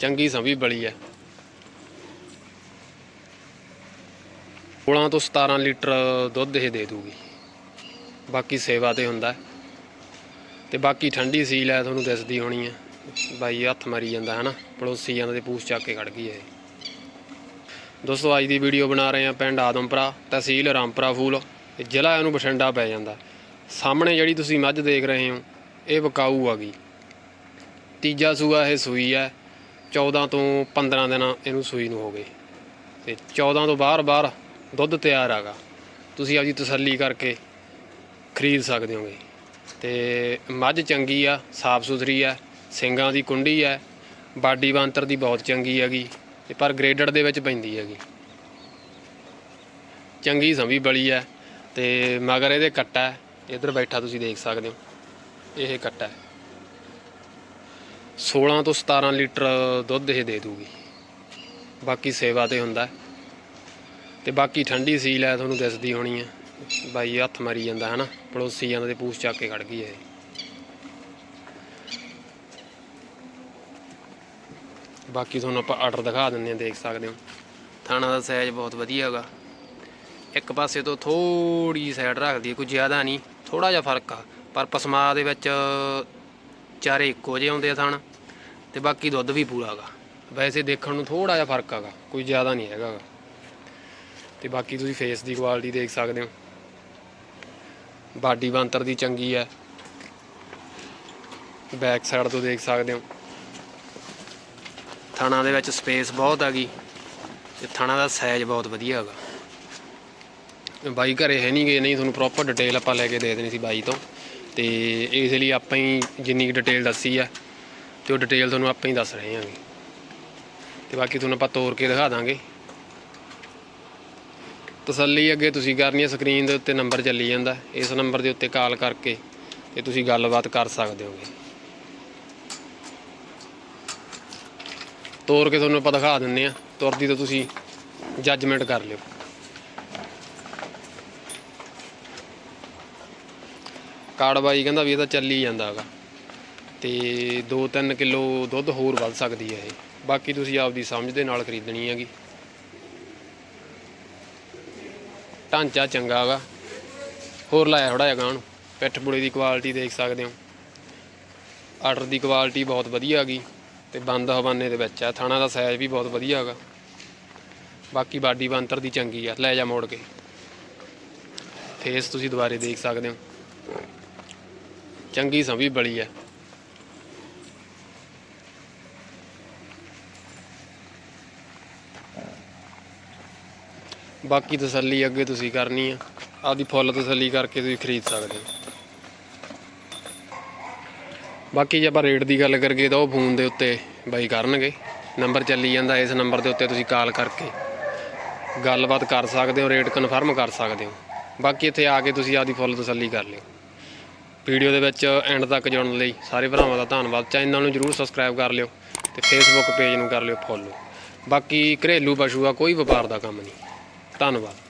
ਚੰਗੀ ਸੰਭੀ ਬਲੀ ਹੈ 16 ਤੋਂ 17 ਲੀਟਰ ਦੁੱਧ ਇਹ ਦੇ ਦੂਗੀ। ਬਾਕੀ ਸੇਵਾ ਤੇ ਹੁੰਦਾ। ਹੈ। ਤੇ ਬਾਕੀ ਠੰਡੀ ਸੀਲ ਹੈ ਤੁਹਾਨੂੰ ਦਿਸਦੀ ਹੋਣੀ ਹੈ ਬਾਈ ਹੱਥ ਮਾਰੀ ਜਾਂਦਾ ਹੈ ਨਾ ਪੜੋਸੀ ਜਾਂਦਾ ਤੇ ਪੂਛ ਚੱਕ ਕੇ ਖੜ ਗਈ ਹੈ ਦੋਸਤੋ, ਅੱਜ ਦੀ ਵੀਡੀਓ ਬਣਾ ਰਹੇ ਹਾਂ ਪਿੰਡ ਆਦਮਪੁਰਾ, ਤਹਿਸੀਲ ਰਾਮਪੁਰਾ ਫੂਲ। ਤੇ ਜ਼ਿਲ੍ਹਾ ਇਹਨੂੰ ਬਠਿੰਡਾ ਪੈ ਜਾਂਦਾ। ਸਾਹਮਣੇ ਜਿਹੜੀ ਤੁਸੀਂ ਮੱਝ ਦੇਖ ਰਹੇ ਹੋ, ਇਹ ਬਕਾਊ ਆ ਗਈ। ਤੀਜਾ ਸੂਆ ਇਹ ਸੂਈ ਹੈ 14 ਤੋਂ 15 ਦਿਨ ਇਹਨੂੰ ਸੂਈ ਨੂੰ ਹੋ ਗਏ। ਤੇ 14 ਤੋਂ ਬਾਹਰ-ਬਾਹਰ ਦੁੱਧ ਤਿਆਰ ਆਗਾ ਤੁਸੀਂ ਆਪਦੀ ਤਸੱਲੀ ਕਰਕੇ ਖਰੀਦ ਸਕਦੇ ਹੋਗੇ। ਤੇ ਮੱਝ ਚੰਗੀ ਆ, ਸਾਫ਼ ਸੁਥਰੀ ਆ, ਸਿੰਗਾਂ ਦੀ ਕੁੰਡੀ ਆ, ਬਾਡੀ ਬਾਂਤਰ ਦੀ ਬਹੁਤ ਚੰਗੀ ਹੈਗੀ, ਤੇ ਪਰ ਗ੍ਰੇਡਡ ਦੇ ਵਿੱਚ ਪੈਂਦੀ ਹੈਗੀ। ਚੰਗੀ ਸੰਭੀ ਬਲੀ ਹੈ ਤੇ ਮਗਰ ਇਹਦੇ ਕੱਟਾ ਹੈ ਇੱਧਰ ਬੈਠਾ ਤੁਸੀਂ ਦੇਖ ਸਕਦੇ ਹੋ। ਇਹ ਕੱਟਾ। 16 ਤੋਂ 17 ਲੀਟਰ ਦੁੱਧ ਇਹ ਦੇ ਦੂਗੀ। ਬਾਕੀ ਸੇਵਾ ਤੇ ਹੁੰਦਾ। ਹੈ। ਤੇ ਬਾਕੀ ਠੰਡੀ ਸੀਲ ਹੈ ਤੁਹਾਨੂੰ ਦਿਸਦੀ ਹੋਣੀ ਹੈ ਬਾਈ ਹੱਥ ਮਾਰੀ ਜਾਂਦਾ ਹੈ ਨਾ ਪੜੋਸੀ ਜਾਂਦਾ ਤੇ ਪੂਛ ਚੱਕ ਕੇ ਖੜ ਗਈ ਹੈ ਇਹ। ਬਾਕੀ ਤੁਹਾਨੂੰ ਆਪਾਂ ਆਰਡਰ ਦਿਖਾ ਦਿੰਦੇ ਹਾਂ ਦੇਖ ਸਕਦੇ ਹੋ। ਥਾਣਾ ਦਾ ਸਾਈਜ਼ ਬਹੁਤ ਵਧੀਆ ਹੈਗਾ। ਇੱਕ ਪਾਸੇ ਤੋਂ ਥੋੜੀ ਸਾਈਡ ਰੱਖਦੀ ਹੈ ਕੋਈ ਜ਼ਿਆਦਾ ਨਹੀਂ ਥੋੜਾ ਜਿਹਾ ਫ਼ਰਕ ਆ। ਪਰ ਪਸਮਾ ਦੇ ਵਿੱਚ ਚਾਰੇ ਇੱਕੋ ਜਿਹੇ ਆਉਂਦੇ ਆ ਥਣ। ਤੇ ਬਾਕੀ ਦੁੱਧ ਵੀ ਪੂਰਾ ਹੈਗਾ ਵੈਸੇ ਦੇਖਣ ਨੂੰ ਥੋੜਾ ਜਿਹਾ ਫ਼ਰਕ ਹੈਗਾ ਕੋਈ ਜ਼ਿਆਦਾ ਨਹੀਂ ਹੈਗਾ ਗਾ। ਤੇ ਬਾਕੀ ਤੁਸੀਂ ਫੇਸ ਦੀ ਕੁਆਲਿਟੀ ਦੇਖ ਸਕਦੇ ਹੋ। ਬਾਡੀ ਬੰਤਰ ਦੀ ਚੰਗੀ ਹੈ। ਬੈਕ ਸਾਈਡ ਤੋਂ ਦੇਖ ਸਕਦੇ ਹੋ। ਥਾਣਾ ਦੇ ਵਿੱਚ ਸਪੇਸ ਬਹੁਤ ਹੈਗੀ, ਤੇ ਥਣਾ ਦਾ ਸਾਈਜ਼ ਬਹੁਤ ਵਧੀਆ ਹੈਗਾ। ਬਾਈ ਘਰੇ ਹੈ ਨਹੀਂ ਗਏ ਨਹੀਂ ਤੁਹਾਨੂੰ ਪ੍ਰੋਪਰ ਡਿਟੇਲ ਆਪਾਂ ਲੈ ਕੇ ਦੇ ਦੇਣੀ ਸੀ ਬਾਈ ਤੋਂ। ਤੇ ਇਸ ਲਈ ਆਪਾਂ ਹੀ ਜਿੰਨੀ ਡਿਟੇਲ ਦੱਸੀ ਆ ਤੇ ਉਹ ਡਿਟੇਲ ਤੁਹਾਨੂੰ ਆਪਾਂ ਹੀ ਦੱਸ ਰਹੇ ਹਾਂਗੇ ਤੇ ਬਾਕੀ ਤੁਹਾਨੂੰ ਆਪਾਂ ਤੋੜ ਕੇ ਦਿਖਾ ਦਾਂਗੇ। ਤਸੱਲੀ ਅੱਗੇ ਤੁਸੀਂ ਕਰਨੀ ਹੈ ਸਕਰੀਨ ਦੇ ਉੱਤੇ ਨੰਬਰ ਚੱਲੀ ਜਾਂਦਾ। ਇਸ ਨੰਬਰ ਦੇ ਉੱਤੇ ਕਾਲ ਕਰਕੇ ਤੇ ਤੁਸੀਂ ਗੱਲਬਾਤ ਕਰ ਸਕਦੇ ਹੋਗੇ। ਤੋੜ ਕੇ ਤੁਹਾਨੂੰ ਆਪਾਂ ਦਿਖਾ ਦਿੰਨੇ ਆ ਤੁਰਦੀ ਤਾਂ ਤੁਸੀਂ ਜੱਜਮੈਂਟ ਕਰ ਲਿਓ। ਕਾਰਡ ਬਾਈ ਕਹਿੰਦਾ ਵੀ ਇਹ ਤਾਂ ਚੱਲੀ ਜਾਂਦਾ ਹੈਗਾ। ਤੇ 2-3 ਕਿਲੋ ਦੁੱਧ ਹੋਰ ਵੱਧ ਸਕਦੀ ਹੈ ਇਹ। ਬਾਕੀ ਤੁਸੀਂ ਆਪਦੀ ਸਮਝ ਦੇ ਨਾਲ ਖਰੀਦਣੀ ਹੈਗੀ। ਢਾਂਚਾ ਚੰਗਾ ਹੈਗਾ। ਹੋਰ ਲਾਇਆ ਥੋੜਾ ਜਿਹਾ ਗਾਂ ਨੂੰ ਪਿੱਠ ਪੁੜੇ ਦੀ ਕੁਆਲਿਟੀ ਦੇਖ ਸਕਦੇ ਹੋ। ਆਰਡਰ ਦੀ ਕੁਆਲਿਟੀ ਬਹੁਤ ਵਧੀਆ ਹੈਗੀ। ਤੇ ਬੰਦ ਹਵਾਨੇ ਦੇ ਵਿੱਚ ਆ। ਥਾਣਾ ਦਾ ਸਾਈਜ਼ ਵੀ ਬਹੁਤ ਵਧੀਆ ਹੈਗਾ। ਬਾਕੀ ਬਾਡੀ ਬੰਤਰ ਦੀ ਚੰਗੀ ਆ। ਲੈ ਜਾ ਮੋੜ ਕੇ। ਫੇਸ ਤੁਸੀਂ ਦੁਬਾਰੇ ਦੇਖ ਸਕਦੇ ਹੋ। ਚੰਗੀ ਸੰਭੀ ਬਲੀ ਹੈ ਬਾਕੀ ਤਸੱਲੀ ਅੱਗੇ ਤੁਸੀਂ ਕਰਨੀ ਆ। ਆਪਦੀ ਫੁੱਲ ਤਸੱਲੀ ਕਰਕੇ ਤੁਸੀਂ ਖਰੀਦ ਸਕਦੇ ਹੋ। ਬਾਕੀ ਜੇ ਆਪਾਂ ਰੇਟ ਦੀ ਗੱਲ ਕਰੀਏ ਤਾਂ ਉਹ ਫੋਨ ਦੇ ਉੱਤੇ ਬਾਈ ਕਰਨਗੇ। ਨੰਬਰ ਚੱਲੀ ਜਾਂਦਾ, ਇਸ ਨੰਬਰ ਦੇ ਉੱਤੇ ਤੁਸੀਂ ਕਾਲ ਕਰਕੇ ਗੱਲਬਾਤ ਕਰ ਸਕਦੇ ਹੋ, ਰੇਟ ਕਨਫਰਮ ਕਰ ਸਕਦੇ ਹੋ। ਬਾਕੀ ਇੱਥੇ ਆ ਕੇ ਤੁਸੀਂ ਆਪਦੀ ਫੁੱਲ ਤਸੱਲੀ ਕਰ ਲਿਓ। ਵੀਡੀਓ ਦੇ ਵਿੱਚ ਐਂਡ ਤੱਕ ਜੁੜਨ ਲਈ ਸਾਰੇ ਭਰਾਵਾਂ ਦਾ ਧੰਨਵਾਦ। ਚੈਨਲ ਨੂੰ ਜਰੂਰ ਸਬਸਕ੍ਰਾਈਬ ਕਰ ਲਿਓ ਤੇ ਫੇਸਬੁੱਕ ਪੇਜ ਨੂੰ ਕਰ ਲਿਓ ਫੋਲੋ ਬਾਕੀ ਘਰੇਲੂ ਪਸ਼ੂ ਆ, ਕੋਈ ਵਪਾਰ ਦਾ ਕੰਮ ਨਹੀਂ। ਧੰਨਵਾਦ।